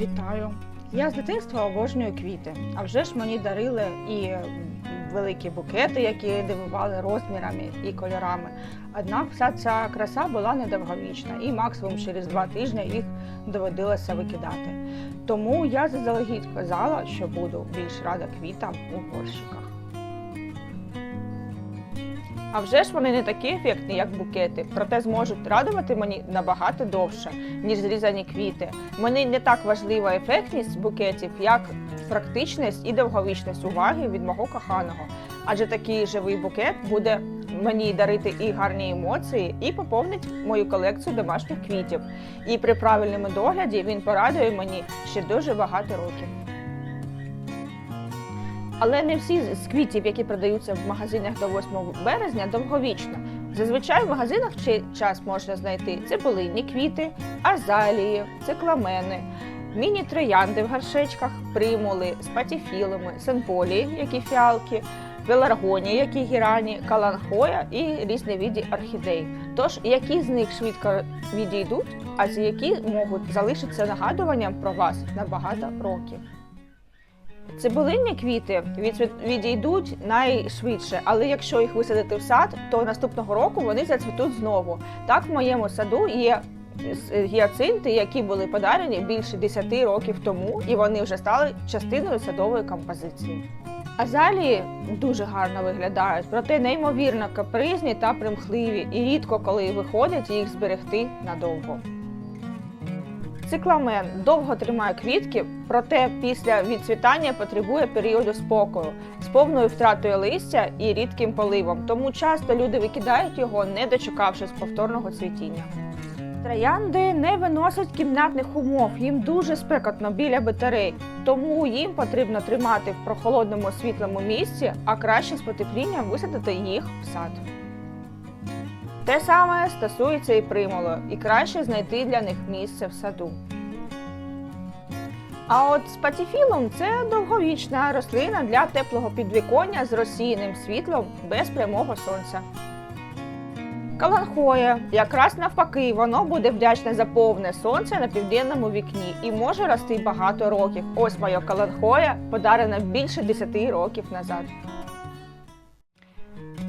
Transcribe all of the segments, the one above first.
Вітаю! Я з дитинства обожнюю квіти. А вже ж мені дарили і великі букети, які дивували розмірами і кольорами. Однак вся ця краса була недовговічна, і максимум через два тижні їх доводилося викидати. Тому я заздалегідь казала, що буду більш рада квітам у горщиках. А вже ж вони не такі ефектні, як букети, проте зможуть радувати мені набагато довше, ніж зрізані квіти. Мені не так важлива ефектність букетів, як практичність і довговічність уваги від мого коханого. Адже такий живий букет буде мені дарити і гарні емоції, і поповнить мою колекцію домашніх квітів. І при правильному догляді він порадує мені ще дуже багато років. Але не всі з квітів, які продаються в магазинах до 8 березня, довговічно. Зазвичай в магазинах цей час можна знайти цибулинні квіти, азалії, цикламени, міні-троянди в горшечках, примули, спатіфілами, сенполії, які фіалки, пеларгонії, які гірані, каланхоя і різні види орхідей. Тож, які з них швидко відійдуть, а з які можуть залишитися нагадуванням про вас на багато років. Цибулинні квіти від- відійдуть найшвидше, але якщо їх висадити в сад, то наступного року вони зацвітуть знову. Так в моєму саду є гіацинти, які були подарені більше 10 років тому, і вони вже стали частиною садової композиції. Азалії дуже гарно виглядають, проте неймовірно капризні та примхливі, і рідко коли виходить їх зберегти надовго. Цикламен довго тримає квітки, проте після відцвітання потребує періоду спокою з повною втратою листя і рідким поливом. Тому часто люди викидають його, не дочекавшись повторного цвітіння. Троянди не виносять кімнатних умов, їм дуже спекотно біля батарей, тому їм потрібно тримати в прохолодному світлому місці, а краще з потеплінням висадити їх в сад. Те саме стосується і примулу, і краще знайти для них місце в саду. А от спатіфілум це довговічна рослина для теплого підвіконня з розсіяним світлом без прямого сонця. Каланхоя, якраз навпаки, воно буде вдячне за повне сонце на південному вікні і може рости багато років. Ось моя каланхоя, подарена більше 10 років назад.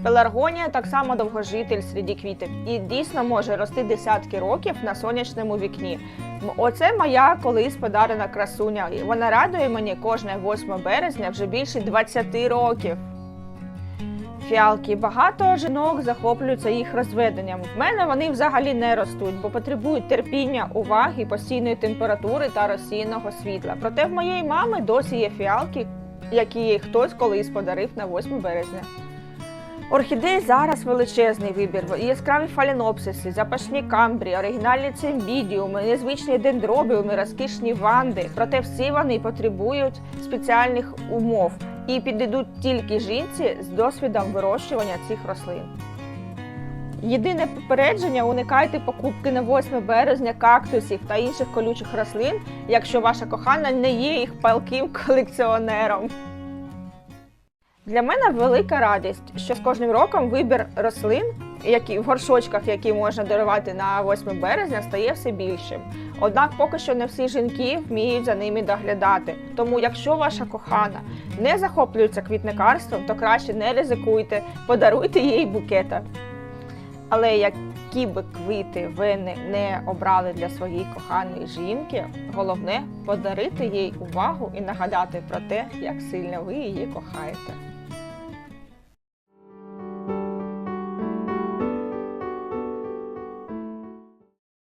Пеларгонія так само довгожитель серед квітів і дійсно може рости десятки років на сонячному вікні. Оце моя колись подарена красуня. і Вона радує мені кожне 8 березня вже більше 20 років. Фіалки багато жінок захоплюються їх розведенням. В мене вони взагалі не ростуть, бо потребують терпіння, уваги, постійної температури та розсіяного світла. Проте в моєї мами досі є фіалки, які їй хтось колись подарив на 8 березня. Орхідей зараз величезний вибір. Яскраві фалінопсиси, запашні камбрі, оригінальні цимбідіуми, незвичні дендробіуми, розкішні ванди. Проте всі вони потребують спеціальних умов і підійдуть тільки жінці з досвідом вирощування цих рослин. Єдине попередження уникайте покупки на 8 березня кактусів та інших колючих рослин, якщо ваша кохана не є їх палким колекціонером. Для мене велика радість, що з кожним роком вибір рослин, які в горшочках, які можна дарувати на 8 березня, стає все більшим. Однак поки що не всі жінки вміють за ними доглядати. Тому, якщо ваша кохана не захоплюється квітникарством, то краще не ризикуйте, подаруйте їй букета. Але які би квіти ви не, не обрали для своєї коханої жінки, головне подарити їй увагу і нагадати про те, як сильно ви її кохаєте.